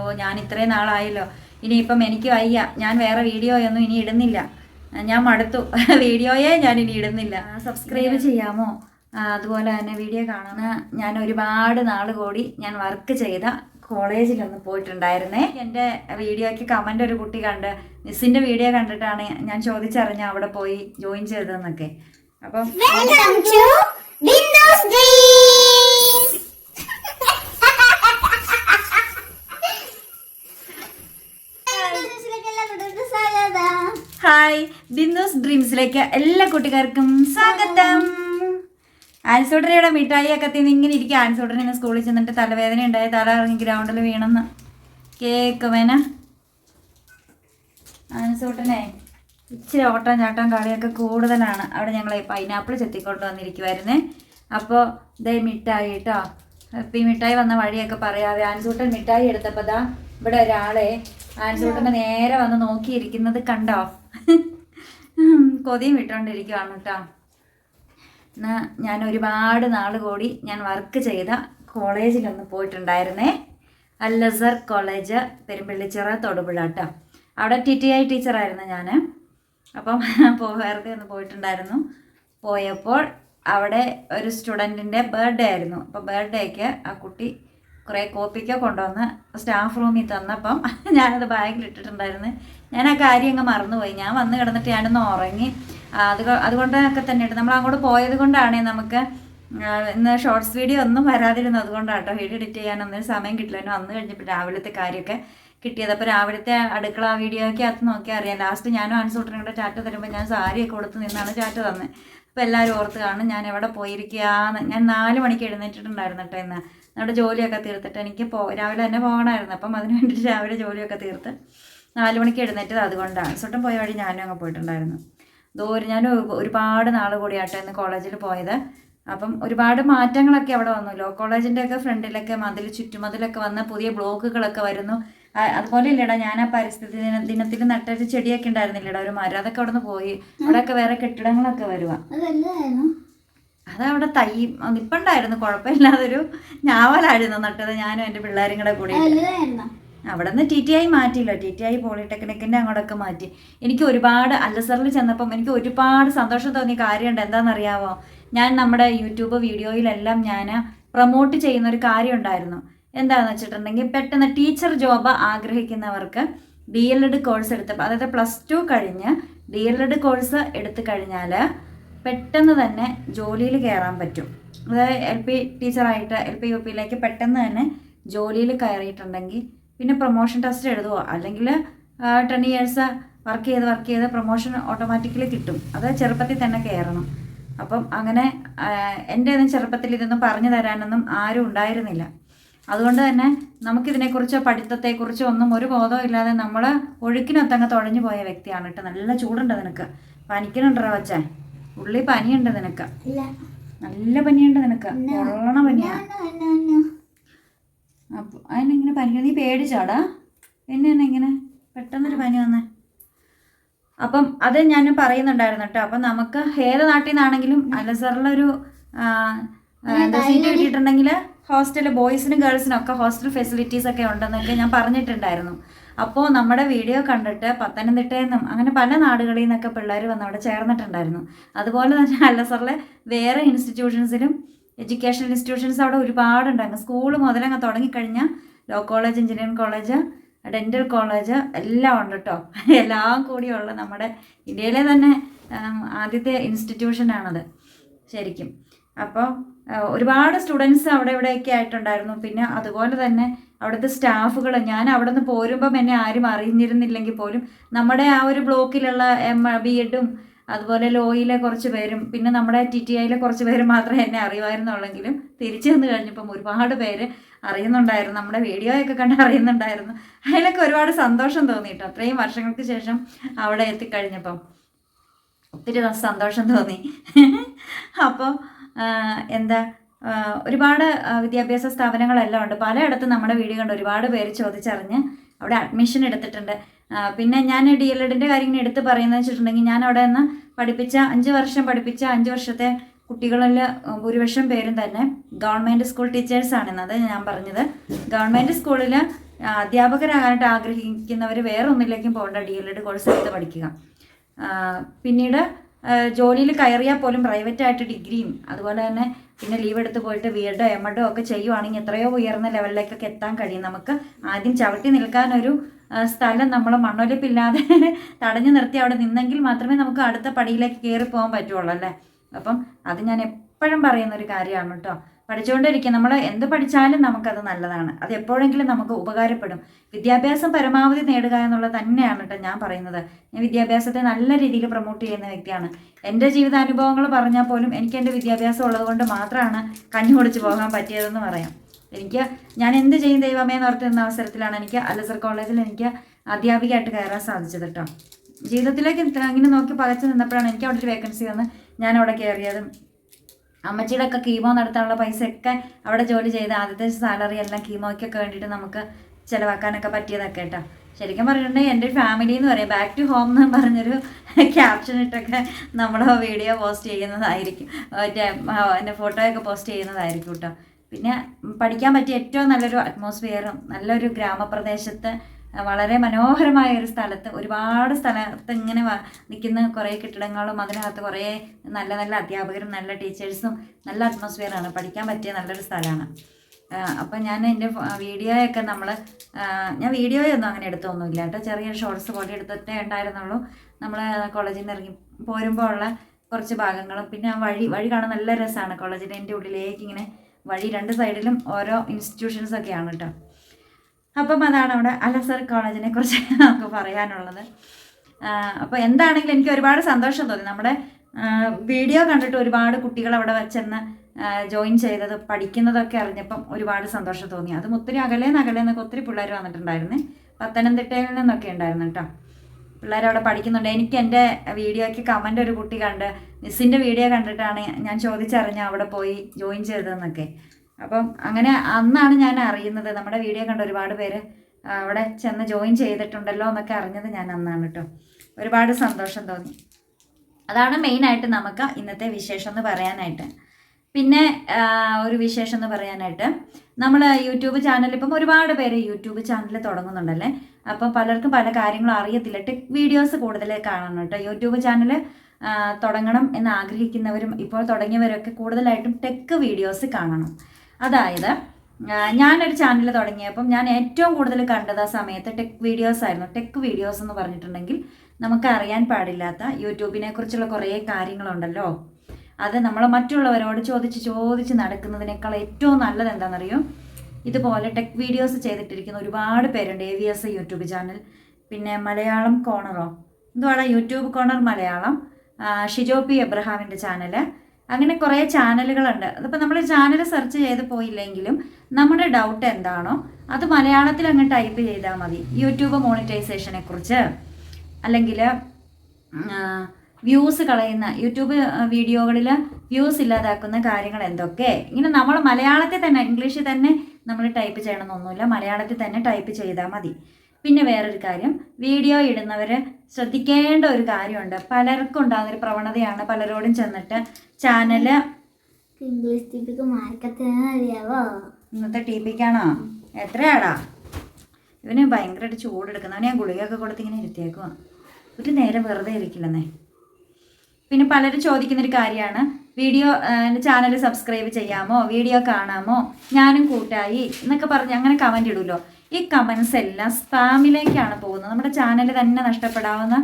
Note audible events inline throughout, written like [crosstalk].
ഓ ഞാൻ ഇത്രയും നാളായല്ലോ. ഇനിയിപ്പം എനിക്ക് വയ്യ. ഞാൻ വേറെ വീഡിയോ ഒന്നും ഇനി ഇടുന്നില്ല. ഞാൻ മടുത്തു. [laughs] വീഡിയോയെ ഞാൻ ഇനി ഇടുന്നില്ല. സബ്സ്ക്രൈബ് ചെയ്യാമോ? അതുപോലെ തന്നെ വീഡിയോ കാണുന്ന ഞാൻ ഒരുപാട് നാൾ കൂടി ഞാൻ വർക്ക് ചെയ്ത കോളേജിലൊന്ന് പോയിട്ടുണ്ടായിരുന്നേ. എന്റെ വീഡിയോയ്ക്ക് കമന്റ് ഒരു കുട്ടി കണ്ട് മിസ്സിന്റെ വീഡിയോ കണ്ടിട്ടാണ് ഞാൻ ചോദിച്ചറിഞ്ഞ അവിടെ പോയി ജോയിൻ ചെയ്തതെന്നൊക്കെ. അപ്പം ഹായ് ബിന്ദുസ് ഡ്രീംസിലേക്ക് എല്ലാ കുട്ടികാർക്കും സ്വാഗതം. ആൻസോട്ടറിയുടെ മിഠായി ഒക്കെ തിന്ന് ഇങ്ങനെ ഇരിക്കുക. ആൻസോട്ടറി ഇങ്ങനെ സ്കൂളിൽ ചെന്നിട്ട് തലവേദന ഉണ്ടായി തല ഇറങ്ങി ഗ്രൗണ്ടിൽ വീണെന്ന്. കേക്കുവേന? ആൻസോട്ടനെ ഇച്ചിരി ഓട്ടം ചാട്ടം കളിയൊക്കെ കൂടുതലാണ്. അവിടെ ഞങ്ങൾ പൈനാപ്പിൾ ചെത്തിക്കൊണ്ട് വന്നിരിക്കുമായിരുന്നേ അപ്പോൾ ഇതേ മിഠായി കേട്ടോ. അപ്പം ഈ മിഠായി വന്ന വഴിയൊക്കെ പറയാതെ ആൻസൂട്ടൻ മിഠായി എടുത്തപ്പോൾ ദാ ഇവിടെ ഒരാളെ ആൻസൂട്ടനെ നേരെ വന്ന് നോക്കിയിരിക്കുന്നത് കണ്ടോ? കൊതിയും വിട്ടോണ്ടിരിക്കുവാണ് കേട്ടോ ഇന്ന് ഞാൻ ഒരുപാട് നാൾ കൂടി ഞാൻ വർക്ക് ചെയ്ത കോളേജിലൊന്ന് പോയിട്ടുണ്ടായിരുന്നേ. അല്ലസർ കോളേജ് പെരുമ്പള്ളിച്ചിറ തൊടുപുഴ കേട്ടോ അവിടെ ടി ടി ഐ ടീച്ചറായിരുന്നു ഞാൻ അപ്പം വെറുതെ ഒന്ന് പോയിട്ടുണ്ടായിരുന്നു. പോയപ്പോൾ അവിടെ ഒരു സ്റ്റുഡന്റിന്റെ ബർത്ത്ഡേ ആയിരുന്നു. അപ്പോൾ ബർത്ത്ഡേക്ക് ആ കുട്ടി കുറേ കോപ്പിക്ക കൊണ്ടുവന്ന് സ്റ്റാഫ് റൂമിൽ തന്നപ്പം ഞാനത് ബാഗിൽ ഇട്ടിട്ടുണ്ടായിരുന്നു. ഞാൻ ആ കാര്യം അങ്ങ് മറന്നുപോയി. ഞാൻ വന്ന് കിടന്നിട്ട് ഞാനൊന്ന് ഉറങ്ങി. അത് അതുകൊണ്ടൊക്കെ തന്നെയാണ് നമ്മൾ അങ്ങോട്ട് പോയത് കൊണ്ടാണ് നമുക്ക് ഇന്ന് ഷോർട്സ് വീഡിയോ ഒന്നും വരാതിരുന്നത് അതുകൊണ്ടാണ് കേട്ടോ വീഡിയോ എഡിറ്റ് ചെയ്യാനൊന്നും സമയം കിട്ടില്ല. അന്ന് കഴിഞ്ഞപ്പോൾ രാവിലത്തെ കാര്യമൊക്കെ കിട്ടിയത്. അപ്പോൾ രാവിലത്തെ അടുക്കള വീഡിയോയ്ക്ക് അകത്ത് നോക്കിയാൽ അറിയാം. ലാസ്റ്റ് ഞാനും ആൻസൂട്ടനും കൂടെ ചാറ്റ തരുമ്പോൾ ഞാൻ സാരിയൊക്കെ കൊടുത്ത് നിന്നാണ് ചാറ്റ തന്നത്. അപ്പോൾ എല്ലാവരും ഓർത്ത് കാണും ഞാൻ എവിടെ പോയിരിക്കുകയാന്ന്. ഞാൻ നാല് മണിക്ക് എഴുന്നേറ്റിട്ടുണ്ടായിരുന്നു കേട്ടോ ഇന്ന്. നമ്മുടെ ജോലിയൊക്കെ തീർത്തിട്ട് എനിക്ക് പോ രാവിലെ തന്നെ പോകണമായിരുന്നു. അപ്പം അതിന് വേണ്ടിയിട്ട് [laughs] രാവിലെ ജോലിയൊക്കെ തീർത്ത് നാല് മണിക്ക് എഴുന്നേറ്റത് അതുകൊണ്ടാണ്. സുട്ടം പോയ വഴി ഞാനും അങ്ങ് പോയിട്ടുണ്ടായിരുന്നു. ദൂരെ ഞാൻ ഒരുപാട് നാൾ കൂടിയാട്ടോ ഇന്ന് കോളേജിൽ പോയത്. അപ്പം ഒരുപാട് മാറ്റങ്ങളൊക്കെ അവിടെ വന്നു. ലോ കോളേജിന്റെ ഒക്കെ ഫ്രണ്ടിലൊക്കെ മതിൽ ചുറ്റുമതിലൊക്കെ വന്ന പുതിയ ബ്ലോക്കുകളൊക്കെ വരുന്നു. അതുപോലെ ഇല്ലടാ ഞാൻ ആ പരിസ്ഥിതി ദിന ദിനത്തിൽ നട്ടൊരു ചെടിയൊക്കെ ഉണ്ടായിരുന്നില്ലടാ. ഒരു മരം അതൊക്കെ അവിടെ നിന്ന് പോയി. അവിടെയൊക്കെ വേറെ കെട്ടിടങ്ങളൊക്കെ വരുവാ. അതവിടെ തൈ നിപ്പുണ്ടായിരുന്നു കുഴപ്പമില്ലാതൊരു ഞാവലായിരുന്നു നട്ടത് ഞാനും എന്റെ പിള്ളേരും കൂടെ കൂടി അവിടെ നിന്ന് ടി ടി ഐ മാറ്റിയില്ല ടി ടി ഐ പോളിടെക്നിക്കിന്റെ അങ്ങോട്ടൊക്കെ മാറ്റി. എനിക്ക് ഒരുപാട് അല്ലസറിൽ ചെന്നപ്പം എനിക്ക് ഒരുപാട് സന്തോഷം തോന്നിയ കാര്യമുണ്ട് എന്താണെന്നറിയാവോ? ഞാൻ നമ്മുടെ യൂട്യൂബ് വീഡിയോയിലെല്ലാം ഞാൻ പ്രൊമോട്ട് ചെയ്യുന്ന ഒരു കാര്യം ഉണ്ടായിരുന്നു എന്താണെന്ന് വെച്ചിട്ടുണ്ടെങ്കിൽ പെട്ടെന്ന് ടീച്ചർ ജോബ് ആഗ്രഹിക്കുന്നവർക്ക് ഡി എൽ എഡ് കോഴ്സ് എടുത്തപ്പോൾ അതായത് പ്ലസ് ടു കഴിഞ്ഞ് ഡി എൽ എഡ് കോഴ്സ് എടുത്തു കഴിഞ്ഞാൽ പെട്ടെന്ന് തന്നെ ജോലിയിൽ കയറാൻ പറ്റും. അതായത് എൽ പി ടീച്ചറായിട്ട് എൽ പി യു പിയിലേക്ക് പെട്ടെന്ന് തന്നെ ജോലിയിൽ കയറിയിട്ടുണ്ടെങ്കിൽ പിന്നെ പ്രൊമോഷൻ ടെസ്റ്റ് എഴുതുമോ അല്ലെങ്കിൽ ടെൻ ഇയേഴ്സ് വർക്ക് ചെയ്ത് വർക്ക് ചെയ്ത് പ്രൊമോഷൻ ഓട്ടോമാറ്റിക്കലി കിട്ടും. അത് ചെറുപ്പത്തിൽ തന്നെ കയറണം അപ്പം അങ്ങനെ എന്റെ ഒന്നും ചെറുപ്പത്തിൽ ഇതൊന്നും പറഞ്ഞു തരാനൊന്നും ആരും ഉണ്ടായിരുന്നില്ല. അതുകൊണ്ട് തന്നെ നമുക്കിതിനെക്കുറിച്ചോ പഠിത്തത്തെക്കുറിച്ചോ ഒന്നും ഒരു ബോധവും ഇല്ലാതെ നമ്മൾ ഒഴുക്കിനൊത്തങ്ങ് തുഴഞ്ഞു പോയ വ്യക്തിയാണ് കേട്ടോ. നല്ല ചൂടുണ്ട് നിനക്ക്. പനിക്കണുണ്ടോ വച്ചേ ഉള്ളി പനിയുണ്ട് നിനക്ക. നല്ല പനിയുണ്ട് നിനക്ക. കൊള്ളണ പനിയാ. അപ്പൊ അതിനെങ്ങനെ പനിക്കണം നീ പേടിച്ചാടാ? പിന്നെ എന്നെ ഇങ്ങനെ പെട്ടെന്നൊരു പനി വന്നേ? അപ്പം അത് ഞാൻ പറയുന്നുണ്ടായിരുന്നു കേട്ടോ. അപ്പം നമുക്ക് ഏത് നാട്ടിൽ നിന്നാണെങ്കിലും അലസറിലൊരു സീറ്റ് കിട്ടിയിട്ടുണ്ടെങ്കിൽ ഹോസ്റ്റൽ ബോയ്സിനും ഗേൾസിനും ഒക്കെ ഹോസ്റ്റൽ ഫെസിലിറ്റീസ് ഒക്കെ ഉണ്ടെന്നൊക്കെ ഞാൻ പറഞ്ഞിട്ടുണ്ടായിരുന്നു. അപ്പോൾ നമ്മുടെ വീഡിയോ കണ്ടിട്ട് പത്തനംതിട്ടയിൽ നിന്നും അങ്ങനെ പല നാടുകളിൽ നിന്നൊക്കെ പിള്ളേർ വന്ന് അവിടെ ചേർന്നിട്ടുണ്ടായിരുന്നു. അതുപോലെ തന്നെ അലസറിലെ വേറെ ഇൻസ്റ്റിറ്റ്യൂഷൻസിലും എഡ്യൂക്കേഷൻ ഇൻസ്റ്റിറ്റ്യൂഷൻസ് അവിടെ ഒരുപാടുണ്ടായിരുന്നു. സ്കൂൾ മുതലങ്ങ് തുടങ്ങിക്കഴിഞ്ഞാൽ law college engineering college dental college എല്ലാം ഉണ്ട് കേട്ടോ എല്ലാം കൂടിയുള്ള നമ്മുടെ ഇന്ത്യയിലെ തന്നെ ആദ്യത്തെ ഇൻസ്റ്റിറ്റ്യൂഷനാണത് ശരിക്കും. അപ്പോൾ ഒരുപാട് സ്റ്റുഡൻസ് അവിടെ ഇവിടെയൊക്കെ ആയിട്ടുണ്ടായിരുന്നു. പിന്നെ അതുപോലെ തന്നെ അവിടുത്തെ സ്റ്റാഫുകൾ ഞാൻ അവിടെ നിന്ന് പോരുമ്പം എന്നെ ആരും അറിഞ്ഞിരുന്നില്ലെങ്കിൽ പോലും നമ്മുടെ ആ ഒരു ബ്ലോക്കിലുള്ള എം ബി എഡും അതുപോലെ ലോയിലെ കുറച്ച് പേരും പിന്നെ നമ്മുടെ ടി ടി ഐയിലെ കുറച്ച് പേരും മാത്രമേ എന്നെ അറിയുമായിരുന്നുള്ളെങ്കിലും തിരിച്ചു വന്നു കഴിഞ്ഞപ്പം ഒരുപാട് പേര് അറിയുന്നുണ്ടായിരുന്നു. നമ്മുടെ വീഡിയോയൊക്കെ കണ്ട് അറിയുന്നുണ്ടായിരുന്നു. അതിലൊക്കെ ഒരുപാട് സന്തോഷം തോന്നി കേട്ടോ അത്രയും വർഷങ്ങൾക്ക് ശേഷം അവിടെ എത്തിക്കഴിഞ്ഞപ്പം. ഒത്തിരി സന്തോഷം തോന്നി. [laughs] അപ്പോൾ എന്താ ഒരുപാട് വിദ്യാഭ്യാസ സ്ഥാപനങ്ങളെല്ലാം ഉണ്ട്. പലയിടത്തും നമ്മുടെ വീട് കണ്ട് ഒരുപാട് പേര് ചോദിച്ചറിഞ്ഞ് അവിടെ അഡ്മിഷൻ എടുത്തിട്ടുണ്ട്. പിന്നെ ഞാൻ ഡി എൽ എഡിന്റെ കാര്യങ്ങൾ എടുത്ത് പറയുന്നത് വെച്ചിട്ടുണ്ടെങ്കിൽ ഞാൻ അവിടെ നിന്ന് പഠിപ്പിച്ച അഞ്ച് വർഷം പഠിപ്പിച്ച അഞ്ച് വർഷത്തെ കുട്ടികളിൽ ഭൂരിപക്ഷം പേരും തന്നെ ഗവൺമെന്റ് സ്കൂൾ ടീച്ചേഴ്സാണെന്നത് ഞാൻ പറഞ്ഞത്. ഗവൺമെന്റ് സ്കൂളിൽ അധ്യാപകരാകാനായിട്ട് ആഗ്രഹിക്കുന്നവർ വേറെ ഒന്നിലേക്കും പോകേണ്ട ഡി എൽ എഡ് കോഴ്സ് എടുത്ത് പഠിക്കുക. പിന്നീട് ജോലിയിൽ കയറിയാൽ പോലും പ്രൈവറ്റായിട്ട് ഡിഗ്രിയും അതുപോലെ തന്നെ പിന്നെ ലീവ് എടുത്ത് പോയിട്ട് വീടോ എമഡോ ഒക്കെ ചെയ്യുവാണെങ്കിൽ എത്രയോ ഉയർന്ന ലെവലിലേക്കൊക്കെ എത്താൻ കഴിയും. നമുക്ക് ആദ്യം ചവിട്ടി നിൽക്കാനൊരു സ്ഥലം നമ്മൾ മണ്ണൊലിപ്പില്ലാതെ [laughs] തടഞ്ഞു നിർത്തി അവിടെ നിന്നെങ്കിൽ മാത്രമേ നമുക്ക് അടുത്ത പടിയിലേക്ക് കയറി പോകാൻ പറ്റുള്ളൂ അല്ലേ? അപ്പം അത് ഞാൻ എപ്പോഴും പറയുന്നൊരു കാര്യമാണ് കേട്ടോ. പഠിച്ചുകൊണ്ടിരിക്കുക നമ്മൾ എന്ത് പഠിച്ചാലും നമുക്കത് നല്ലതാണ്. അത് എപ്പോഴെങ്കിലും നമുക്ക് ഉപകാരപ്പെടും. വിദ്യാഭ്യാസം പരമാവധി നേടുക എന്നുള്ളത് തന്നെയാണ് കേട്ടോ ഞാൻ പറയുന്നത്. ഞാൻ വിദ്യാഭ്യാസത്തെ നല്ല രീതിയിൽ പ്രൊമോട്ട് ചെയ്യുന്ന വ്യക്തിയാണ്. എന്റെ ജീവിതാനുഭവങ്ങൾ പറഞ്ഞാൽ പോലും എനിക്ക് എന്റെ വിദ്യാഭ്യാസം ഉള്ളതുകൊണ്ട് മാത്രമാണ് കഞ്ഞു കുടിച്ച് പോകാൻ പറ്റിയതെന്ന് പറയാം. എനിക്ക് ഞാൻ എന്ത് ചെയ്യും ദൈവമേ എന്ന് ഓർത്തിരുന്ന അവസരത്തിലാണ് എനിക്ക് അലസർ കോളേജിൽ എനിക്ക് അധ്യാപികയായിട്ട് കയറാൻ സാധിച്ചത് കേട്ടോ. ജീവിതത്തിലേക്ക് ഇങ്ങനെ നോക്കി പകച്ചു നിന്നപ്പോഴാണ് എനിക്ക് അവിടെ ഒരു വേക്കൻസി വന്ന് ഞാൻ അവിടെ കയറിയതും അമ്മച്ചിയുടെ ഒക്കെ കീമോ നടത്താനുള്ള പൈസയൊക്കെ അവിടെ ജോലി ചെയ്ത് ആദ്യത്തെ സാലറി എല്ലാം കീമോയ്ക്കൊക്കെ വേണ്ടിയിട്ട് നമുക്ക് ചിലവാക്കാനൊക്കെ പറ്റിയതൊക്കെ കേട്ടോ. ശരിക്കും പറഞ്ഞിട്ടുണ്ടെങ്കിൽ എന്റെ ഫാമിലി എന്ന് പറയാം. ബാക്ക് ടു ഹോം എന്ന് പറഞ്ഞൊരു ക്യാപ്ഷൻ ഇട്ടൊക്കെ നമ്മൾ വീഡിയോ പോസ്റ്റ് ചെയ്യുന്നതായിരിക്കും. എന്റെ ഫോട്ടോയൊക്കെ പോസ്റ്റ് ചെയ്യുന്നതായിരിക്കും കേട്ടോ. പിന്നെ പഠിക്കാൻ പറ്റിയ ഏറ്റവും നല്ലൊരു അറ്റ്മോസ്ഫിയറും നല്ലൊരു ഗ്രാമപ്രദേശത്ത് വളരെ മനോഹരമായ ഒരു സ്ഥലത്ത് ഒരുപാട് സ്ഥലത്ത് ഇങ്ങനെ നിൽക്കുന്ന കുറേ കെട്ടിടങ്ങളും അതിനകത്ത് കുറേ നല്ല നല്ല അധ്യാപകരും നല്ല ടീച്ചേഴ്സും നല്ല അറ്റ്മോസ്ഫിയറാണ് പഠിക്കാൻ പറ്റിയ നല്ലൊരു സ്ഥലമാണ്. അപ്പം ഞാൻ എന്റെ വീഡിയോയൊക്കെ നമ്മൾ ഞാൻ വീഡിയോയൊന്നും അങ്ങനെ എടുത്തൊന്നുമില്ല കേട്ടോ. ചെറിയ ഷോർട്സ് പോലെ എടുത്തിട്ടേ ഉണ്ടായിരുന്നുള്ളൂ. നമ്മൾ കോളേജിൽ നിന്ന് ഇറങ്ങി പോരുമ്പോൾ ഉള്ള കുറച്ച് ഭാഗങ്ങളും പിന്നെ ആ വഴി വഴി കാണാൻ നല്ല രസമാണ് കോളേജിന്റെ എന്റെ ഉള്ളിലേക്ക് ഇങ്ങനെ വഴി രണ്ട് സൈഡിലും ഓരോ ഇൻസ്റ്റിറ്റ്യൂഷൻസൊക്കെയാണ് കേട്ടോ. അപ്പം അതാണ് അവിടെ അലസർ കോളേജിനെ കുറിച്ച് നമുക്ക് പറയാനുള്ളത്. അപ്പോൾ എന്താണെങ്കിലും എനിക്ക് ഒരുപാട് സന്തോഷം തോന്നി. നമ്മുടെ വീഡിയോ കണ്ടിട്ട് ഒരുപാട് കുട്ടികൾ അവിടെ വെച്ചെന്ന് ജോയിൻ ചെയ്തത് പഠിക്കുന്നതൊക്കെ അറിഞ്ഞപ്പം ഒരുപാട് സന്തോഷം തോന്നി. അതും ഒത്തിരി അകലേന്ന് അകലേന്നൊക്കെ ഒത്തിരി പിള്ളേർ വന്നിട്ടുണ്ടായിരുന്നു. പത്തനംതിട്ടയിൽ നിന്നൊക്കെ ഉണ്ടായിരുന്നു കേട്ടോ. പിള്ളേർ അവിടെ പഠിക്കുന്നുണ്ട്. എനിക്ക് എന്റെ വീഡിയോയ്ക്ക് കമന്റ് ഒരു കുട്ടി കണ്ട് മിസ്സിന്റെ വീഡിയോ കണ്ടിട്ടാണ് ഞാൻ ചോദിച്ചറിഞ്ഞ് അവിടെ പോയി ജോയിൻ ചെയ്തതെന്നൊക്കെ. അപ്പം അങ്ങനെ അന്നാണ് ഞാൻ അറിയുന്നത്. നമ്മുടെ വീഡിയോ കണ്ട ഒരുപാട് പേര് അവിടെ ചെന്ന് ജോയിൻ ചെയ്തിട്ടുണ്ടല്ലോ എന്നൊക്കെ അറിഞ്ഞത് ഞാൻ അന്നാണ് കേട്ടോ ഒരുപാട് സന്തോഷം തോന്നി. അതാണ് മെയിനായിട്ട് നമുക്ക് ഇന്നത്തെ വിശേഷം എന്ന് പറയാനായിട്ട്. പിന്നെ ഒരു വിശേഷം എന്ന് പറയാനായിട്ട് നമ്മൾ യൂട്യൂബ് ചാനൽ ഇപ്പം ഒരുപാട് പേര് യൂട്യൂബ് ചാനൽ തുടങ്ങുന്നുണ്ടല്ലേ? അപ്പം പലർക്കും പല കാര്യങ്ങളും അറിയത്തില്ല. ടെക് വീഡിയോസ് കൂടുതൽ കാണണം കേട്ടോ യൂട്യൂബ് ചാനൽ തുടങ്ങണം എന്ന് ആഗ്രഹിക്കുന്നവരും ഇപ്പോൾ തുടങ്ങിയവരൊക്കെ കൂടുതലായിട്ടും ടെക് വീഡിയോസ് കാണണം. അതായത് ഞാനൊരു ചാനൽ തുടങ്ങിയപ്പം ഞാൻ ഏറ്റവും കൂടുതൽ കണ്ടത് ആ സമയത്ത് ടെക് വീഡിയോസ് ആയിരുന്നു. ടെക് വീഡിയോസ് എന്ന് പറഞ്ഞിട്ടുണ്ടെങ്കിൽ നമുക്ക് അറിയാൻ പാടില്ലാത്ത യൂട്യൂബിനെ കുറിച്ചുള്ള കുറേ കാര്യങ്ങളുണ്ടല്ലോ. അത് നമ്മൾ മറ്റുള്ളവരോട് ചോദിച്ച് ചോദിച്ച് നടക്കുന്നതിനേക്കാൾ ഏറ്റവും നല്ലത് എന്താണെന്നറിയോ? ഇതുപോലെ ടെക് വീഡിയോസ് ചെയ്തിട്ടിരിക്കുന്ന ഒരുപാട് പേരുണ്ട്. A V S YouTube channel പിന്നെ മലയാളം കോണറോ എന്തുവാണ് YouTube corner Malayalam Shijo P എബ്രഹാമിന്റെ channel അങ്ങനെ കുറേ ചാനലുകളുണ്ട്. അതിപ്പോൾ നമ്മൾ ചാനൽ സെർച്ച് ചെയ്ത് പോയില്ലെങ്കിലും നമ്മുടെ ഡൗട്ട് എന്താണോ അത് മലയാളത്തിൽ അങ്ങ് ടൈപ്പ് ചെയ്താൽ മതി. യൂട്യൂബ് മോണിറ്റൈസേഷനെ കുറിച്ച് അല്ലെങ്കിൽ വ്യൂസ് കളയുന്ന യൂട്യൂബ് വീഡിയോകളിൽ വ്യൂസ് ഇല്ലാതാക്കുന്ന കാര്യങ്ങൾ എന്തൊക്കെ? ഇങ്ങനെ നമ്മൾ മലയാളത്തിൽ തന്നെ ഇംഗ്ലീഷിൽ തന്നെ നമ്മൾ ടൈപ്പ് ചെയ്യണമെന്നൊന്നുമില്ല മലയാളത്തിൽ തന്നെ ടൈപ്പ് ചെയ്താൽ മതി. പിന്നെ വേറൊരു കാര്യം വീഡിയോ ഇടുന്നവർ ശ്രദ്ധിക്കേണ്ട ഒരു കാര്യമുണ്ട്. പലർക്കും ഉണ്ടാകുന്ന ഒരു പ്രവണതയാണ് പലരോടും ചെന്നിട്ട് ചാനൽ ഇംഗ്ലീഷ് ടിപ്പിക്ക് മാർക്കത്തിന് അറിയാവോ? ഇന്നത്തെ ടി പിക്കാണോ എത്രയാടാ? ഇവന് ഭയങ്കരമായിട്ട് ചൂടെടുക്കുന്ന. അവനെ ഞാൻ ഗുളികയൊക്കെ കൊടുത്ത് ഇങ്ങനെ ഇരുത്തിയേക്കുക ഒരു നേരം വെറുതെ ഇരിക്കില്ലെന്നേ. പിന്നെ പലരും ചോദിക്കുന്നൊരു കാര്യമാണ്. വീഡിയോ ചാനൽ സബ്സ്ക്രൈബ് ചെയ്യാമോ? വീഡിയോ കാണാമോ? ഞാനും കൂട്ടായി എന്നൊക്കെ പറഞ്ഞ് അങ്ങനെ കമന്റ് ഇടുമല്ലോ ഈ കമൻസ് എല്ലാം സ്പാമിലേക്കാണ് പോകുന്നത്. നമ്മുടെ ചാനൽ തന്നെ നഷ്ടപ്പെടാവുന്ന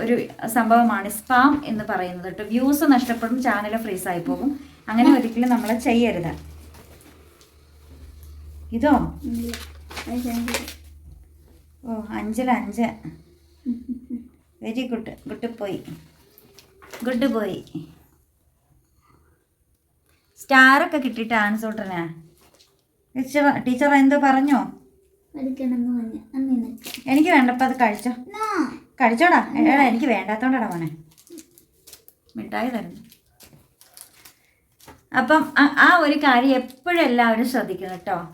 ഒരു സംഭവമാണ് സ്പാം എന്ന് പറയുന്നത് കേട്ടോ. വ്യൂസ് നഷ്ടപ്പെടും ചാനൽ ഫ്രീസ് ആയി പോകും. അങ്ങനെ ഒരിക്കലും നമ്മൾ ചെയ്യരുത്. ഇതോ? ഓ അഞ്ചിൽ അഞ്ച്. വെരി ഗുഡ് ഗുഡ് പോയി. ഗുഡ് പോയി. സ്റ്റാറൊക്കെ കിട്ടിയിട്ട് ആൻസൂട്ടനാ? ടീച്ചർ ടീച്ചർ എന്തോ പറഞ്ഞോ? എനിക്ക് വേണ്ടപ്പോൾ അത് കഴിച്ചോ. കഴിച്ചോടാ. എടാ എനിക്ക് വേണ്ടാത്തോണ്ടാടാ മോനെ. മിഠായി തരുന്നു അപ്പം ആ- ഒരു കാര്യം എപ്പോഴും എല്ലാവരും ശ്രദ്ധിക്കണം കേട്ടോ.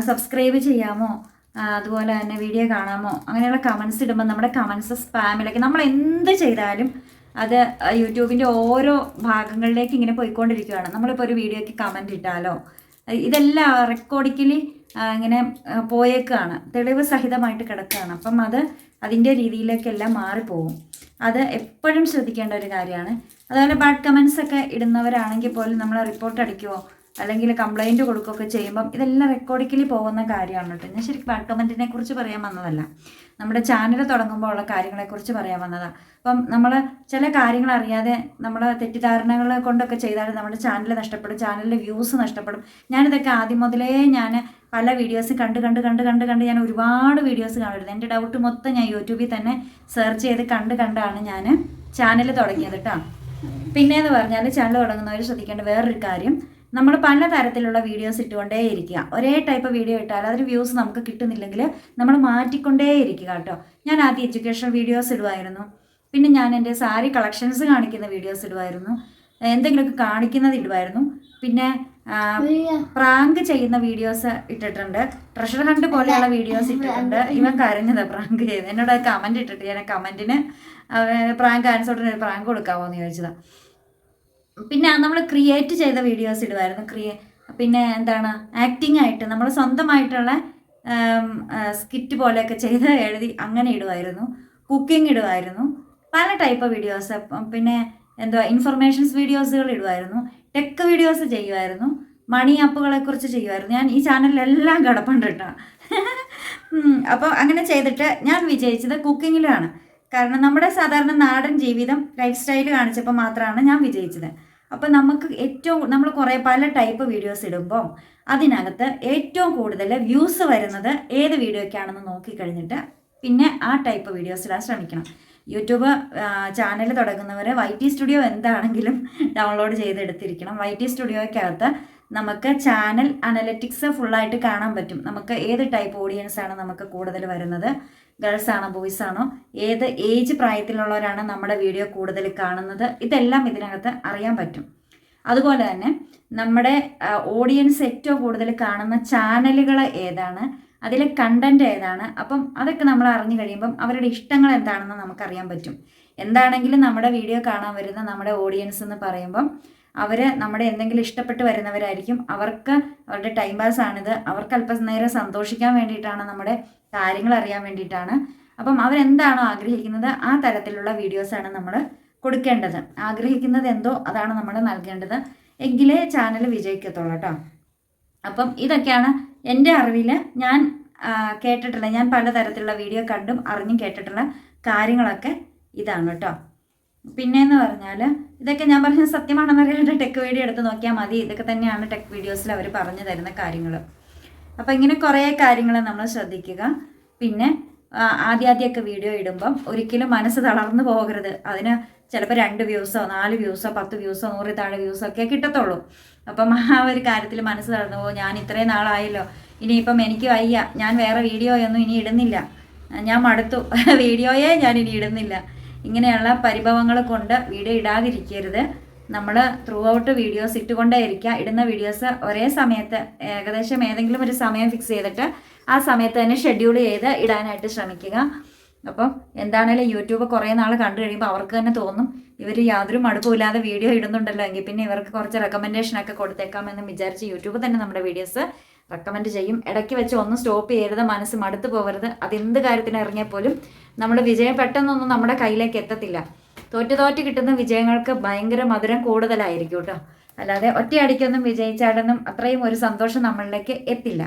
സബ്സ്ക്രൈബ് ചെയ്യാമോ? അതുപോലെ തന്നെ വീഡിയോ കാണാമോ? അങ്ങനെയുള്ള കമൻസ് ഇടുമ്പോൾ നമ്മുടെ കമൻസ് സ്പാമിലൊക്കെ നമ്മൾ എന്ത് ചെയ്താലും അത് യൂട്യൂബിന്റെ ഓരോ ഭാഗങ്ങളിലേക്ക് ഇങ്ങനെ പോയിക്കൊണ്ടിരിക്കുകയാണ്. നമ്മളിപ്പോൾ ഒരു വീഡിയോയ്ക്ക് കമന്റ് ഇട്ടാലോ? ഇതെല്ലാം റെക്കോർഡിക്കലി ഇങ്ങനെ പോയേക്കാണ്. തെളിവ് സഹിതമായിട്ട് കിടക്കുകയാണ്. അപ്പം അത് അതിന്റെ രീതിയിലേക്കെല്ലാം മാറിപ്പോകും അത് എപ്പോഴും ശ്രദ്ധിക്കേണ്ട ഒരു കാര്യമാണ്. അതുപോലെ ബാഡ് കമൻസ് ഒക്കെ ഇടുന്നവരാണെങ്കിൽ പോലും നമ്മൾ റിപ്പോർട്ട് അടിക്കുമോ അല്ലെങ്കിൽ കംപ്ലൈന്റ് കൊടുക്കുകയൊക്കെ ചെയ്യുമ്പം ഇതെല്ലാം റെക്കോർഡിക്കലി പോകുന്ന കാര്യമാണ് കേട്ടോ. ഞാൻ ശരിക്കും ബാഡ് കുറിച്ച് പറയാൻ വന്നതല്ല. നമ്മുടെ ചാനൽ തുടങ്ങുമ്പോൾ ഉള്ള കാര്യങ്ങളെക്കുറിച്ച് പറയാൻ വന്നതാണ് അപ്പം നമ്മൾ ചില കാര്യങ്ങൾ അറിയാതെ നമ്മൾ തെറ്റിദ്ധാരണകൾ കൊണ്ടൊക്കെ ചെയ്താൽ നമ്മുടെ ചാനൽ നഷ്ടപ്പെടും ചാനലിലെ വ്യൂസ് നഷ്ടപ്പെടും. ഞാനിതൊക്കെ ആദ്യം മുതലേ ഞാൻ പല വീഡിയോസ് കണ്ട് കണ്ട് കണ്ട് കണ്ട് കണ്ട് ഞാൻ ഒരുപാട് വീഡിയോസ് കാണുമായിരുന്നു. എന്റെ ഡൗട്ട് മൊത്തം ഞാൻ യൂട്യൂബിൽ തന്നെ സെർച്ച് ചെയ്ത് കണ്ട് കണ്ടാണ് ഞാൻ ചാനൽ തുടങ്ങിയത് കേട്ടോ. പിന്നെയെന്ന് പറഞ്ഞാൽ ചാനൽ തുടങ്ങുന്നവർ ശ്രദ്ധിക്കേണ്ട വേറൊരു കാര്യം നമ്മൾ പലതരത്തിലുള്ള വീഡിയോസ് ഇട്ടുകൊണ്ടേയിരിക്കുക ഒരേ ടൈപ്പ് വീഡിയോ ഇട്ടാൽ അതിന് വ്യൂസ് നമുക്ക് കിട്ടുന്നില്ലെങ്കിൽ നമ്മൾ മാറ്റിക്കൊണ്ടേയിരിക്കുക കേട്ടോ. ഞാൻ ആദ്യം എഡ്യൂക്കേഷൻ വീഡിയോസ് ഇടുമായിരുന്നു പിന്നെ ഞാൻ എന്റെ സാരി കളക്ഷൻസ് കാണിക്കുന്ന വീഡിയോസ് ഇടുമായിരുന്നു എന്തെങ്കിലുമൊക്കെ കാണിക്കുന്നത് ഇടുമായിരുന്നു പിന്നെ പ്രാങ്ക് ചെയ്യുന്ന വീഡിയോസ് ഇട്ടിട്ടുണ്ട്. ട്രഷർ ഹണ്ട് പോലെയുള്ള വീഡിയോസ് ഇട്ടിട്ടുണ്ട്. ഇവൻ കരഞ്ഞത് പ്രാങ്ക് ചെയ്ത് എന്നോട് കമന്റ് ഇട്ടിട്ട് ഞാൻ കമന്റിന് പ്രാങ്ക് ആൻസോട്ടിന് ഒരു പ്രാങ്ക് കൊടുക്കാമോ എന്ന് ചോദിച്ചതാ. പിന്നെ നമ്മൾ ക്രിയേറ്റ് ചെയ്ത വീഡിയോസ് ഇടുമായിരുന്നു ക്രിയേ പിന്നെ എന്താണ് ആക്ടിങ് ആയിട്ട് നമ്മൾ സ്വന്തമായിട്ടുള്ള സ്കിറ്റ് പോലെയൊക്കെ ചെയ്ത് എഴുതി അങ്ങനെ ഇടുമായിരുന്നു കുക്കിംഗ് ഇടുമായിരുന്നു പല ടൈപ്പ് വീഡിയോസ് പിന്നെ എന്തുവാ ഇൻഫർമേഷൻസ് വീഡിയോസുകൾ ഇടുമായിരുന്നു ടെക് വീഡിയോസ് ചെയ്യുമായിരുന്നു മണി ആപ്പുകളെ കുറിച്ച് ചെയ്യുമായിരുന്നു ഞാൻ ഈ ചാനലിലെല്ലാം കിടപ്പുണ്ട് കേട്ടോ. [laughs] അപ്പോൾ അങ്ങനെ ചെയ്തിട്ട് ഞാൻ വിജയിച്ചത് കുക്കിങ്ങിലാണ് കാരണം നമ്മുടെ സാധാരണ നാടൻ ജീവിതം ലൈഫ് സ്റ്റൈൽ കാണിച്ചപ്പോൾ മാത്രമാണ് ഞാൻ വിജയിച്ചത്. അപ്പോൾ നമുക്ക് ഏറ്റവും നമ്മൾ കുറേ പല ടൈപ്പ് വീഡിയോസ് ഇടുമ്പം അതിനകത്ത് ഏറ്റവും കൂടുതൽ വ്യൂസ് വരുന്നത് ഏത് വീഡിയോയ്ക്കാണെന്ന് നോക്കിക്കഴിഞ്ഞിട്ട് പിന്നെ ആ ടൈപ്പ് വീഡിയോസ് ഇടാൻ ശ്രമിക്കണം. യൂട്യൂബ് ചാനൽ തുടങ്ങുന്നവർ വൈ ടി സ്റ്റുഡിയോ എന്താണെങ്കിലും ഡൗൺലോഡ് ചെയ്തെടുത്തിരിക്കണം. വൈ ടി സ്റ്റുഡിയോയ്ക്കകത്ത് നമുക്ക് ചാനൽ അനലറ്റിക്സ് ഫുള്ളായിട്ട് കാണാൻ പറ്റും. നമുക്ക് ഏത് ടൈപ്പ് ഓഡിയൻസ് ആണ് നമുക്ക് കൂടുതൽ വരുന്നത്? ഗേൾസ് ആണോ ബോയ്സ് ആണോ ഏത് ഏജ് പ്രായത്തിലുള്ളവരാണ് നമ്മുടെ വീഡിയോ കൂടുതൽ കാണുന്നത് ഇതെല്ലാം ഇതിനകത്ത് അറിയാൻ പറ്റും. അതുപോലെ തന്നെ നമ്മുടെ ഓഡിയൻസ് ഏറ്റവും കൂടുതൽ കാണുന്ന ചാനലുകൾ ഏതാണ് അതിലെ കണ്ടന്റ് ഏതാണ് അപ്പം അതൊക്കെ നമ്മൾ അറിഞ്ഞു കഴിയുമ്പം അവരുടെ ഇഷ്ടങ്ങൾ എന്താണെന്ന് നമുക്കറിയാൻ പറ്റും. എന്താണെങ്കിലും നമ്മുടെ വീഡിയോ കാണാൻ വരുന്ന നമ്മുടെ ഓഡിയൻസ് എന്ന് പറയുമ്പം അവർ നമ്മുടെ എന്തെങ്കിലും ഇഷ്ടപ്പെട്ട് വരുന്നവരായിരിക്കും. അവർക്ക് അവരുടെ ടൈം പാസ് ആണിത്. അവർക്ക് അല്പനേരം സന്തോഷിക്കാൻ വേണ്ടിയിട്ടാണ് നമ്മുടെ കാര്യങ്ങൾ അറിയാൻ വേണ്ടിയിട്ടാണ്. അപ്പം അവരെന്താണോ ആഗ്രഹിക്കുന്നത് ആ തരത്തിലുള്ള വീഡിയോസാണ് നമ്മൾ കൊടുക്കേണ്ടത്. ആഗ്രഹിക്കുന്നത് എന്തോ അതാണ് നമ്മൾ നൽകേണ്ടത്. എങ്കിലേ ചാനൽ വിജയിക്കത്തുള്ളൂ കേട്ടോ. അപ്പം ഇതൊക്കെയാണ് എന്റെ അറിവിൽ ഞാൻ കേട്ടിട്ടുള്ള ഞാൻ പലതരത്തിലുള്ള വീഡിയോ കണ്ടും അറിഞ്ഞും കേട്ടിട്ടുള്ള കാര്യങ്ങളൊക്കെ ഇതാണ് കേട്ടോ. പിന്നെയെന്ന് പറഞ്ഞാൽ ഇതൊക്കെ ഞാൻ പറഞ്ഞ സത്യമാണെന്ന് അറിയാണ്ട് ടെക് വീഡിയോ എടുത്ത് നോക്കിയാൽ മതി. ഇതൊക്കെ തന്നെയാണ് ടെക് വീഡിയോസിൽ അവർ പറഞ്ഞു തരുന്ന കാര്യങ്ങൾ അപ്പോൾ ഇങ്ങനെ കുറേ കാര്യങ്ങൾ നമ്മൾ ശ്രദ്ധിക്കുക. പിന്നെ ആദ്യാദ്യമൊക്കെ വീഡിയോ ഇടുമ്പം ഒരിക്കലും മനസ്സ് തളർന്നു പോകരുത്. അതിന് ചിലപ്പോൾ രണ്ട് വ്യൂസോ നാല് വ്യൂസോ പത്ത് വ്യൂസോ നൂറ് താഴെ വ്യൂസോ ഒക്കെ കിട്ടത്തുള്ളൂ. അപ്പം ആ ഒരു കാര്യത്തിൽ മനസ്സ് തളർന്നു പോകും. ഞാൻ ഇത്രയും നാളായല്ലോ. ഇനിയിപ്പം എനിക്ക് വയ്യ. ഞാൻ വേറെ വീഡിയോയൊന്നും ഇനി ഇടുന്നില്ല. ഞാൻ മടുത്തു. [laughs] വീഡിയോയെ ഞാൻ ഇനി ഇടുന്നില്ല. ഇങ്ങനെയുള്ള പരിഭവങ്ങൾ കൊണ്ട് വീഡിയോ ഇടാതിരിക്കരുത്. നമ്മൾ ത്രൂ ഔട്ട് വീഡിയോസ് ഇട്ടുകൊണ്ടേ ഇരിക്കുക ഇടുന്ന വീഡിയോസ് ഒരേ സമയത്ത് ഏകദേശം ഏതെങ്കിലും ഒരു സമയം ഫിക്സ് ചെയ്തിട്ട് ആ സമയത്ത് തന്നെ ഷെഡ്യൂൾ ചെയ്ത് ഇടാനായിട്ട് ശ്രമിക്കുക. അപ്പം എന്താണേലും യൂട്യൂബ് കുറേ നാൾ കണ്ടു കഴിയുമ്പോൾ അവർക്ക് തന്നെ തോന്നും ഇവർ യാതൊരു മടുപ്പുമില്ലാതെ വീഡിയോ ഇടുന്നുണ്ടല്ലോ. എങ്കിൽ പിന്നെ ഇവർക്ക് കുറച്ച് റെക്കമെൻഡേഷനൊക്കെ കൊടുത്തേക്കാമെന്ന് വിചാരിച്ച് യൂട്യൂബ് തന്നെ നമ്മുടെ വീഡിയോസ് റെക്കമെൻഡ് ചെയ്യും. ഇടയ്ക്ക് വെച്ച് ഒന്നും സ്റ്റോപ്പ് ചെയ്യരുത് മനസ്സ് മടുത്തു പോകരുത് അതെന്ത് കാര്യത്തിന് ഇറങ്ങിയാൽ പോലും നമ്മുടെ വിജയം പെട്ടെന്നൊന്നും നമ്മുടെ കയ്യിലേക്ക് എത്തത്തില്ല. തോറ്റ് തോറ്റ് കിട്ടുന്ന വിജയങ്ങൾക്ക് ഭയങ്കര മധുരം കൂടുതലായിരിക്കും കേട്ടോ അല്ലാതെ ഒറ്റയടിക്കൊന്നും വിജയിച്ചാലൊന്നും അത്രയും ഒരു സന്തോഷം നമ്മളിലേക്ക് എത്തില്ല.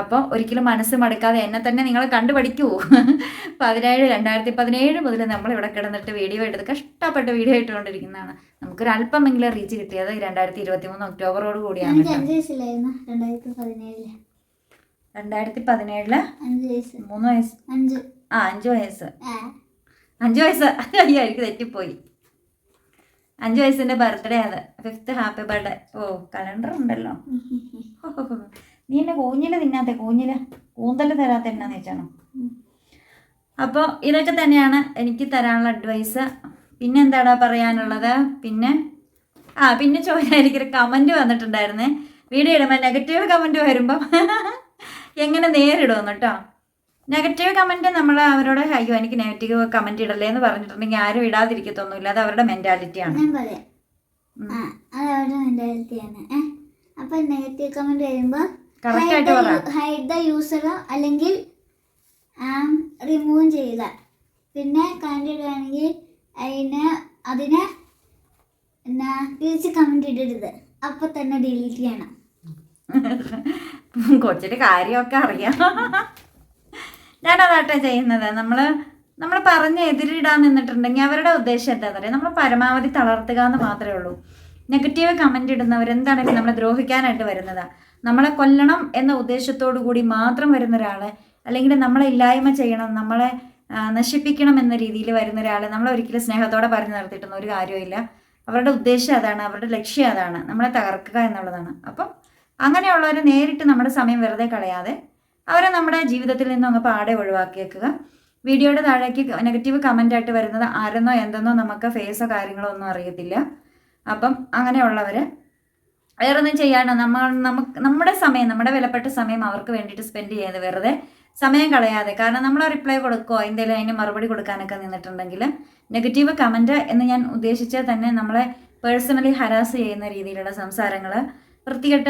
അപ്പോൾ ഒരിക്കലും മനസ്സ് മടുക്കാതെ എന്നെ തന്നെ നിങ്ങൾ കണ്ടുപഠിക്കൂ. [laughs] പതിനേഴ് രണ്ടായിരത്തി പതിനേഴ് മുതൽ നമ്മൾ ഇവിടെ കിടന്നിട്ട് വീഡിയോ എടുത്ത് കഷ്ടപ്പെട്ട് വീഡിയോ ഇട്ടുകൊണ്ടിരിക്കുന്നതാണ്. നമുക്കൊരു അല്പമെങ്കിലും റീച്ച് കിട്ടിയത് രണ്ടായിരത്തി ഇരുപത്തി മൂന്ന് ഒക്ടോബറോട് കൂടിയാണ് രണ്ടായിരത്തി പതിനേഴിൽ. മൂന്ന് വയസ്സ്. അഞ്ച്. ആ അഞ്ച് വയസ്സ്. അഞ്ച് വയസ്സ് അയ്യോ തെറ്റിപ്പോയി. അഞ്ച് വയസ്സിന്റെ ബർത്ത്ഡേ ആണ്. ഫിഫ്ത് ഹാപ്പി ബർത്ത്ഡേ ഓ കലണ്ടർ ഉണ്ടല്ലോ. നീ എന്നെ കൂഞ്ഞിൽ തിന്നാത്തെ കൂഞ്ഞിൽ. കൂന്തൽ തരാത്ത എന്നാന്ന് വെച്ചാണോ അപ്പോൾ ഇതൊക്കെ തന്നെയാണ് എനിക്ക് തരാനുള്ള അഡ്വൈസ് പിന്നെ എന്താടാ പറയാനുള്ളത്? പിന്നെ ആ പിന്നെ ചോദിക്കാൻ എനിക്കൊരു കമന്റ് വന്നിട്ടുണ്ടായിരുന്നേ. വീഡിയോ ഇടുമ്പോൾ നെഗറ്റീവ് കമന്റ് വരുമ്പം [laughs] എങ്ങനെ നേരിടുമെന്ന് കേട്ടോ. നെഗറ്റീവ് കമന്റ് നമ്മൾ അവരോട് അയ്യോ എനിക്ക് നെഗറ്റീവ് കമന്റ് ഇടല്ലേ എന്ന് പറഞ്ഞിട്ടുണ്ടെങ്കിൽ ആരും ഇടാതിരിക്കത്തൊന്നുമില്ല. അത് അവരുടെ മെന്റാലിറ്റിയാണ് ഞാൻ പറയാം. ആ അത് അവരുടെ മെന്റാലിറ്റിയാണ് ഏ അപ്പൊ നെഗറ്റീവ് വരുമ്പോൾ Correct ആയിട്ട് പറ. ഹൈഡ് ദ യൂസർ അല്ലെങ്കിൽ റിമൂവ് ചെയ്യുക പിന്നെ കണ്ടിടുകയാണെങ്കിൽ അതിന് അതിനെ എന്നാ തിരിച്ച് കമന്റ് ഇടരുത്. അപ്പൊ തന്നെ ഡിലീറ്റ് ചെയ്യണം. [laughs] കൊച്ചിന്റെ കാര്യമൊക്കെ അറിയാം. [laughs] ഞാനതാട്ടെ ചെയ്യുന്നത്. നമ്മൾ നമ്മൾ പറഞ്ഞ് എതിരിടാൻ നിന്നിട്ടുണ്ടെങ്കിൽ അവരുടെ ഉദ്ദേശം എന്താ പറയുക നമ്മൾ പരമാവധി തളർത്തുക എന്ന് മാത്രമേ ഉള്ളൂ. നെഗറ്റീവ് കമന്റ് ഇടുന്നവർ എന്താണെങ്കിലും നമ്മളെ ദ്രോഹിക്കാനായിട്ട് വരുന്നതാ. നമ്മളെ കൊല്ലണം എന്ന ഉദ്ദേശത്തോടു കൂടി മാത്രം വരുന്ന ഒരാളെ അല്ലെങ്കിൽ നമ്മളെ ഇല്ലായ്മ ചെയ്യണം നമ്മളെ നശിപ്പിക്കണം എന്ന രീതിയിൽ വരുന്ന ഒരാളെ നമ്മൾ ഒരിക്കലും സ്നേഹത്തോടെ പറഞ്ഞു നിർത്തിയിട്ടൊന്നും ഒരു കാര്യമില്ല അവരുടെ ഉദ്ദേശം അതാണ് അവരുടെ ലക്ഷ്യം അതാണ്. നമ്മളെ തകർക്കുക എന്നുള്ളതാണ്. അപ്പം അങ്ങനെയുള്ളവരെ നേരിട്ട് നമ്മുടെ സമയം വെറുതെ കളയാതെ അവരെ നമ്മുടെ ജീവിതത്തിൽ നിന്നും അങ്ങ് പാടെ ഒഴിവാക്കിയേക്കുക. വീഡിയോയുടെ താഴേക്ക് നെഗറ്റീവ് കമന്റ് ആയിട്ട് വരുന്നത് ആരെന്നോ എന്തെന്നോ നമുക്ക് ഫേസോ കാര്യങ്ങളോ ഒന്നും അറിയത്തില്ല. അപ്പം അങ്ങനെയുള്ളവർ വേറൊന്നും ചെയ്യാനോ നമ്മൾ നമുക്ക് നമ്മുടെ സമയം നമ്മുടെ വിലപ്പെട്ട സമയം അവർക്ക് വേണ്ടിയിട്ട് സ്പെൻഡ് ചെയ്യാതെ വെറുതെ സമയം കളയാതെ കാരണം നമ്മൾ റിപ്ലൈ കൊടുക്കുകയോ എന്തെങ്കിലും അതിന് മറുപടി കൊടുക്കാനൊക്കെ നിന്നിട്ടുണ്ടെങ്കിൽ നെഗറ്റീവ് കമന്റ് എന്ന് ഞാൻ ഉദ്ദേശിച്ചാൽ തന്നെ നമ്മളെ പേഴ്സണലി ഹരാസ് ചെയ്യുന്ന രീതിയിലുള്ള സംസാരങ്ങൾ വൃത്തികെട്ട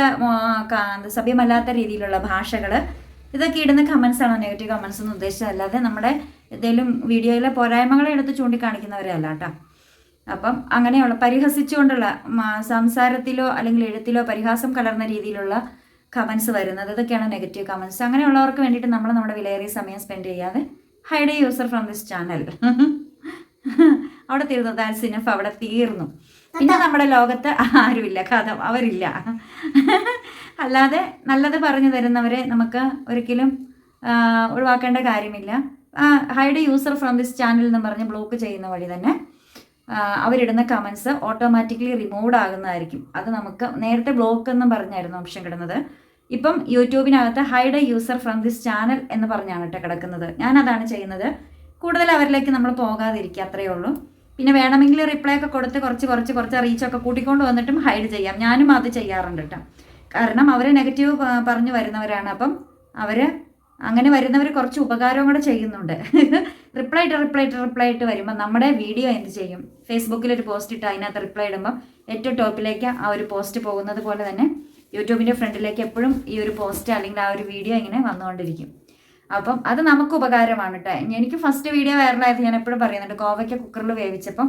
സഭ്യമല്ലാത്ത രീതിയിലുള്ള ഭാഷകൾ ഇതൊക്കെ ഇടുന്ന കമൻസ് ആണോ നെഗറ്റീവ് കമൻസ് എന്ന് ഉദ്ദേശിച്ചതല്ലാതെ നമ്മുടെ എന്തെങ്കിലും വീഡിയോയിലെ പോരായ്മകളെ എടുത്ത് ചൂണ്ടിക്കാണിക്കുന്നവരല്ല കേട്ടോ. അപ്പം അങ്ങനെയുള്ള പരിഹസിച്ചുകൊണ്ടുള്ള സംസാരത്തിലോ അല്ലെങ്കിൽ എഴുത്തിലോ പരിഹാസം കലർന്ന രീതിയിലുള്ള കമൻസ് വരുന്നത് ഇതൊക്കെയാണ് നെഗറ്റീവ് കമൻസ് അങ്ങനെയുള്ളവർക്ക് വേണ്ടിയിട്ട് നമ്മൾ നമ്മുടെ വിലയേറിയ സമയം സ്പെൻഡ് ചെയ്യാതെ hide user from this channel അവിടെ തീർന്നു. ദാറ്റ്സ് ഇനഫ് അവിടെ തീർന്നു. പിന്നെ നമ്മുടെ ലോകത്ത് ആരുമില്ല കഥ അവരില്ല. അല്ലാതെ നല്ലത് പറഞ്ഞു തരുന്നവരെ നമുക്ക് ഒരിക്കലും ഒഴിവാക്കേണ്ട കാര്യമില്ല. Hide user from this channel എന്ന് പറഞ്ഞ് ബ്ലോക്ക് ചെയ്യുന്ന വഴി തന്നെ അവരിടുന്ന കമൻസ് ഓട്ടോമാറ്റിക്കലി റിമൂവ് ആകുന്നതായിരിക്കും. അത് നമുക്ക് നേരത്തെ ബ്ലോക്ക് എന്ന് പറഞ്ഞായിരുന്നു ഓപ്ഷൻ കിടന്നത് ഇപ്പം യൂട്യൂബിനകത്ത് hide user from this channel എന്ന് പറഞ്ഞാണ് കേട്ടോ കിടക്കുന്നത്. ഞാൻ അതാണ് ചെയ്യുന്നത്. കൂടുതൽ അവരിലേക്ക് നമ്മൾ പോകാതിരിക്കുക അത്രയേ ഉള്ളൂ. പിന്നെ വേണമെങ്കിൽ റിപ്ലൈ ഒക്കെ കൊടുത്ത് കുറച്ച് കുറച്ച് കുറച്ച് റീച്ചൊക്കെ കൂട്ടിക്കൊണ്ട് വന്നിട്ടും ഹൈഡ് ചെയ്യാം. ഞാനും അത് ചെയ്യാറുണ്ട് കേട്ടോ കാരണം അവർ നെഗറ്റീവ് പറഞ്ഞു വരുന്നവരാണ്. അപ്പം അവർ അങ്ങനെ വരുന്നവർ കുറച്ച് ഉപകാരവും കൂടെ ചെയ്യുന്നുണ്ട്. [laughs] റിപ്ലൈ ഇട്ട് റിപ്ലൈ ഇട്ട് റിപ്ലൈ ഇട്ട് വരുമ്പോൾ നമ്മുടെ വീഡിയോ എന്ത് ചെയ്യും? ഫേസ്ബുക്കിൽ ഒരു പോസ്റ്റ് ഇട്ട് അതിനകത്ത് റിപ്ലൈ ഇടുമ്പോൾ ഏറ്റവും ടോപ്പിലേക്ക് ആ ഒരു പോസ്റ്റ് പോകുന്നത് പോലെ തന്നെ യൂട്യൂബിന്റെ ഫ്രണ്ടിലേക്ക് എപ്പോഴും ഈ ഒരു പോസ്റ്റ് അല്ലെങ്കിൽ ആ ഒരു വീഡിയോ ഇങ്ങനെ വന്നുകൊണ്ടിരിക്കും. അപ്പം അത് നമുക്ക് ഉപകാരമാണ് കേട്ടോ എനിക്ക് ഫസ്റ്റ് വീഡിയോ വൈറലായത് ഞാൻ എപ്പോഴും പറയുന്നുണ്ട്. കോവയ്ക്ക കുക്കറിൽ വേവിച്ചപ്പം.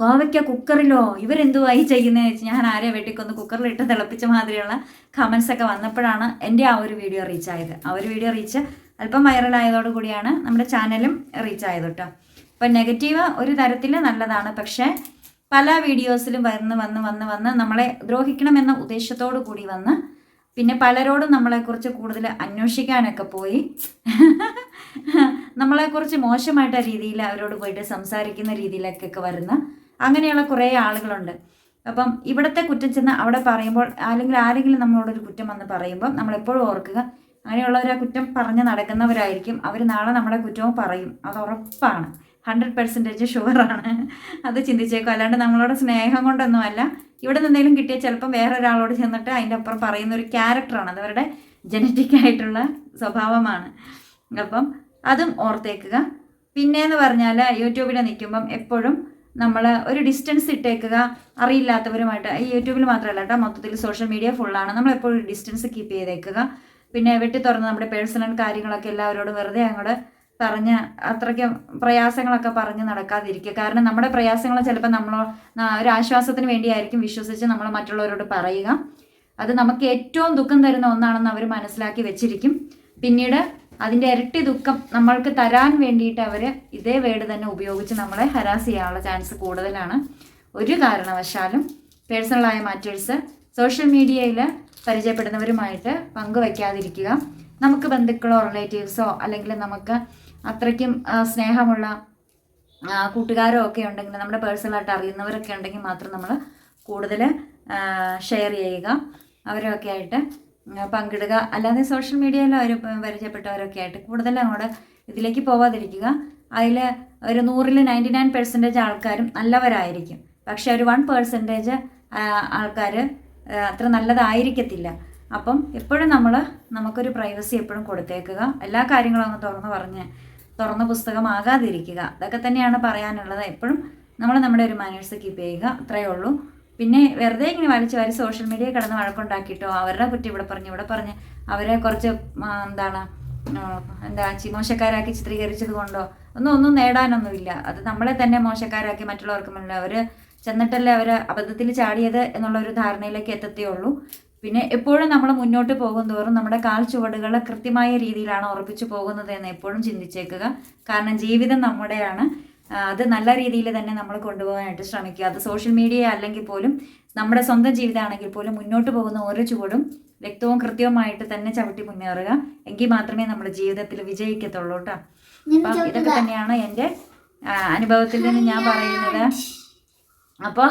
കോവയ്ക്ക കുക്കറിലോ ഇവരെന്തുവായി ചെയ്യുന്നതെന്ന് വെച്ച് ഞാൻ ആരെയും വെട്ടിക്കൊന്ന് കുക്കറിൽ ഇട്ട് തിളപ്പിച്ച മാതിരിയുള്ള കമൻസ് ഒക്കെ വന്നപ്പോഴാണ് എന്റെ ആ ഒരു വീഡിയോ റീച്ച് ആയത്. ആ ഒരു വീഡിയോ റീച്ച് അല്പം വൈറലായതോടു കൂടിയാണ് നമ്മുടെ ചാനലും റീച്ച് ആയത് കേട്ടോ അപ്പം നെഗറ്റീവ് ഒരു തരത്തിൽ നല്ലതാണ്. പക്ഷേ പല വീഡിയോസിലും വന്ന് വന്ന് വന്ന് വന്ന് നമ്മളെ ദ്രോഹിക്കണമെന്ന ഉദ്ദേശത്തോടു കൂടി വന്ന് പിന്നെ പലരോടും നമ്മളെക്കുറിച്ച് കൂടുതൽ അന്വേഷിക്കാനൊക്കെ പോയി. നമ്മളെക്കുറിച്ച് മോശമായിട്ട രീതിയിൽ അവരോട് പോയിട്ട് സംസാരിക്കുന്ന രീതിയിലേക്കൊക്കെ വരുന്ന അങ്ങനെയുള്ള കുറേ ആളുകളുണ്ട്. അപ്പം ഇവിടുത്തെ കുറ്റം ചെന്ന് അവിടെ പറയുമ്പോൾ അല്ലെങ്കിൽ ആരെങ്കിലും നമ്മളോടൊരു കുറ്റം വന്ന് പറയുമ്പോൾ നമ്മളെപ്പോഴും ഓർക്കുക അങ്ങനെയുള്ളവർ ആ കുറ്റം പറഞ്ഞ് നടക്കുന്നവരായിരിക്കും. അവർ നാളെ നമ്മളെ കുറ്റവും പറയും. അത് ഉറപ്പാണ്. ഹൺഡ്രഡ് പെർസെന്റേജ് ഷുവറാണ്. അത് ചിന്തിച്ചേക്കും. അല്ലാണ്ട് നമ്മളോട് സ്നേഹം കൊണ്ടൊന്നുമല്ല. ഇവിടെ നിന്നെങ്കിലും കിട്ടിയ ചിലപ്പം വേറെ ഒരാളോട് ചെന്നിട്ട് അതിന്റെ അപ്പുറം പറയുന്ന ഒരു ക്യാരക്ടറാണ്. അത് അവരുടെ ജനറ്റിക് ആയിട്ടുള്ള സ്വഭാവമാണ്. അപ്പം അതും ഓർത്തേക്കുക. പിന്നെയെന്ന് പറഞ്ഞാൽ യൂട്യൂബിൽ നിൽക്കുമ്പം എപ്പോഴും നമ്മൾ ഒരു ഡിസ്റ്റൻസ് ഇട്ടേക്കുക അറിയില്ലാത്തവരുമായിട്ട്. ഈ യൂട്യൂബിൽ മാത്രമല്ല കേട്ടോ മൊത്തത്തിൽ സോഷ്യൽ മീഡിയ ഫുള്ളാണ് നമ്മൾ എപ്പോഴും ഡിസ്റ്റൻസ് കീപ്പ് ചെയ്തേക്കുക. പിന്നെ വെട്ടി തുറന്ന് നമ്മുടെ പേഴ്സണൽ കാര്യങ്ങളൊക്കെ എല്ലാവരോടും വെറുതെ അങ്ങോട്ട് പറഞ്ഞ് അത്രയ്ക്ക് പ്രയാസങ്ങളൊക്കെ പറഞ്ഞ് നടക്കാതിരിക്കുക. കാരണം നമ്മുടെ പ്രയാസങ്ങൾ ചിലപ്പോൾ നമ്മൾ ഒരു ആശ്വാസത്തിന് വേണ്ടിയായിരിക്കും വിശ്വസിച്ച് നമ്മൾ മറ്റുള്ളവരോട് പറയുക. അത് നമുക്ക് ഏറ്റവും ദുഃഖം തരുന്ന ഒന്നാണെന്ന് അവർ മനസ്സിലാക്കി വെച്ചിരിക്കും. പിന്നീട് അതിന്റെ ഇരട്ടി ദുഃഖം നമ്മൾക്ക് തരാൻ വേണ്ടിയിട്ട് അവർ ഇതേ വേട് തന്നെ ഉപയോഗിച്ച് നമ്മളെ ഹരാസ് ചെയ്യാനുള്ള ചാൻസ് കൂടുതലാണ്. ഒരു കാരണവശാലും പേഴ്സണലായ മാറ്റേഴ്സ് സോഷ്യൽ മീഡിയയിൽ പരിചയപ്പെടുന്നവരുമായിട്ട് പങ്കുവയ്ക്കാതിരിക്കുക നമുക്ക് ബന്ധുക്കളോ റിലേറ്റീവ്സോ അല്ലെങ്കിൽ നമുക്ക് അത്രയ്ക്കും സ്നേഹമുള്ള കൂട്ടുകാരോ ഒക്കെ ഉണ്ടെങ്കിൽ നമ്മുടെ പേഴ്സണലായിട്ട് അറിയുന്നവരൊക്കെ ഉണ്ടെങ്കിൽ മാത്രം നമ്മൾ കൂടുതൽ ഷെയർ ചെയ്യുക. അവരൊക്കെ ആയിട്ട് പങ്കിടുക. അല്ലാതെ സോഷ്യൽ മീഡിയയിൽ അവർ പരിചയപ്പെട്ടവരൊക്കെ ആയിട്ട് കൂടുതൽ അങ്ങോട്ട് ഇതിലേക്ക് പോവാതിരിക്കുക. അതിൽ ഒരു നൂറിൽ നയന്റി നയൻ പെർസെന്റേജ് ആൾക്കാരും നല്ലവരായിരിക്കും. പക്ഷേ ഒരു വൺ പെർസെന്റേജ് ആൾക്കാർ അത്ര നല്ലതായിരിക്കത്തില്ല. അപ്പം എപ്പോഴും നമ്മൾ നമുക്കൊരു പ്രൈവസി എപ്പോഴും കൊടുത്തേക്കുക. എല്ലാ കാര്യങ്ങളും അങ്ങ് തുറന്ന് പറഞ്ഞ് തുറന്ന പുസ്തകമാകാതിരിക്കുക. അതൊക്കെ തന്നെയാണ് പറയാനുള്ളത്. എപ്പോഴും നമ്മൾ നമ്മുടെ ഒരു മാനേഴ്സ് കീപ്പ് ചെയ്യുക. അത്രയേ ഉള്ളൂ. പിന്നെ വെറുതെ ഇങ്ങനെ വലിച്ച് വാരി സോഷ്യൽ മീഡിയ കിടന്ന് വഴക്കുണ്ടാക്കിയിട്ടോ അവരുടെ കുറ്റി ഇവിടെ പറഞ്ഞ് ഇവിടെ പറഞ്ഞ് അവരെ കുറച്ച് എന്താണ് എന്താ മോശക്കാരാക്കി ചിത്രീകരിച്ചത് കൊണ്ടോ ഒന്നും ഒന്നും നേടാനൊന്നുമില്ല. അത് നമ്മളെ തന്നെ മോശക്കാരാക്കി മറ്റുള്ളവർക്ക് മുന്നിൽ അവർ ചെന്നിട്ടല്ലേ അവർ അബദ്ധത്തിൽ ചാടിയത് എന്നുള്ള ഒരു ധാരണയിലേക്ക് എത്തത്തേ ഉള്ളൂ. പിന്നെ എപ്പോഴും നമ്മൾ മുന്നോട്ട് പോകും തോറും നമ്മുടെ കാൽ ചുവടുകൾ കൃത്യമായ രീതിയിലാണ് ഉറപ്പിച്ചു പോകുന്നത് എന്ന് എപ്പോഴും ചിന്തിച്ചേക്കുക. കാരണം ജീവിതം നമ്മുടെയാണ്. അത് നല്ല രീതിയിൽ തന്നെ നമ്മൾ കൊണ്ടുപോകാനായിട്ട് ശ്രമിക്കുക. അത് സോഷ്യൽ മീഡിയ അല്ലെങ്കിൽ പോലും നമ്മുടെ സ്വന്തം ജീവിതമാണെങ്കിൽ പോലും മുന്നോട്ട് പോകുന്ന ഓരോ ചുവടും വ്യക്തവും കൃത്യവുമായിട്ട് തന്നെ ചവിട്ടി മുന്നേറുക. എങ്കിൽ മാത്രമേ നമ്മുടെ ജീവിതത്തിൽ വിജയിക്കത്തുള്ളൂ കേട്ടോ. അപ്പം ഇതൊക്കെ തന്നെയാണ് എന്റെ അനുഭവത്തിൽ നിന്ന് ഞാൻ പറയുന്നത്. അപ്പോൾ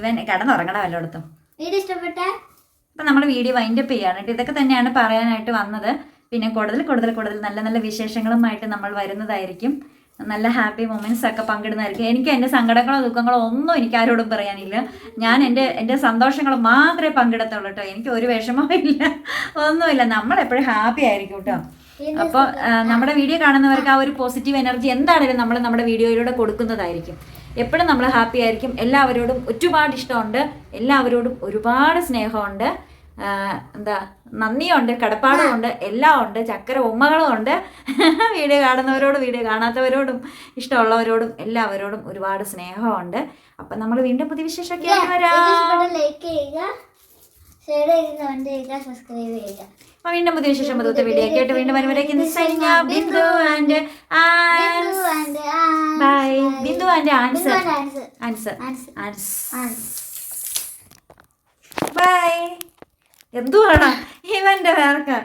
ഇവൻ കടന്നുറങ്ങണം വല്ലയിടത്തും വീഡിയോ ഇഷ്ടപ്പെട്ട അപ്പം നമ്മൾ വീഡിയോ വൈൻഡപ്പ് ചെയ്യാണ് കേട്ടോ. ഇതൊക്കെ തന്നെയാണ് പറയാനായിട്ട് വന്നത്. പിന്നെ കൂടുതൽ കൂടുതൽ കൂടുതൽ നല്ല നല്ല വിശേഷങ്ങളുമായിട്ട് നമ്മൾ വരുന്നതായിരിക്കും. നല്ല ഹാപ്പി മൊമെന്റ്സ് ഒക്കെ പങ്കിടുന്നതായിരിക്കും. എനിക്ക് എന്റെ സങ്കടങ്ങളോ ദുഃഖങ്ങളോ ഒന്നും എനിക്ക് ആരോടും പറയാനില്ല. ഞാൻ എന്റെ എന്റെ സന്തോഷങ്ങൾ മാത്രമേ പങ്കിടത്തുള്ളൂ കേട്ടോ. എനിക്ക് ഒരു വിഷമവും ഇല്ല. ഒന്നുമില്ല. നമ്മളെപ്പോഴും ഹാപ്പി ആയിരിക്കും കേട്ടോ. അപ്പോൾ നമ്മുടെ വീഡിയോ കാണുന്നവർക്ക് ആ ഒരു പോസിറ്റീവ് എനർജി എന്താണെങ്കിലും നമ്മൾ നമ്മുടെ വീഡിയോയിലൂടെ കൊടുക്കുന്നതായിരിക്കും. എപ്പോഴും നമ്മൾ ഹാപ്പി ആയിരിക്കും. എല്ലാവരോടും ഒരുപാട് ഇഷ്ടമുണ്ട്. എല്ലാവരോടും ഒരുപാട് സ്നേഹമുണ്ട്. എന്താ നന്ദിയുണ്ട് കടപ്പാടുമുണ്ട് എല്ലാം ഉണ്ട് ചക്കര ഉമ്മകളും ഉണ്ട് [laughs] വീഡിയോ കാണുന്നവരോടും വീഡിയോ കാണാത്തവരോടും ഇഷ്ടമുള്ളവരോടും എല്ലാവരോടും ഒരുപാട് സ്നേഹമുണ്ട്. അപ്പം നമ്മൾ വീണ്ടും പുതിയ വിശേഷമൊക്കെ വരാം. ലൈക്ക് ചെയ്യുക ഷെയർ ചെയ്യുക സബ്സ്ക്രൈബ് ചെയ്യുക. അപ്പം വീണ്ടും പുതിയ വിശേഷം പുതുത്ത വീഡിയോ ആയിട്ട് വീണ്ടും വരുമ്പോഴേക്കും Bindu and Bindu and Ans. Bye Bindu and answer answer answer Ans. Answer ആൻസ്. ആൻസ്. ആൻസ്. ബൈ എന്തുവാണ് ഇവന്റെ പേർക്ക്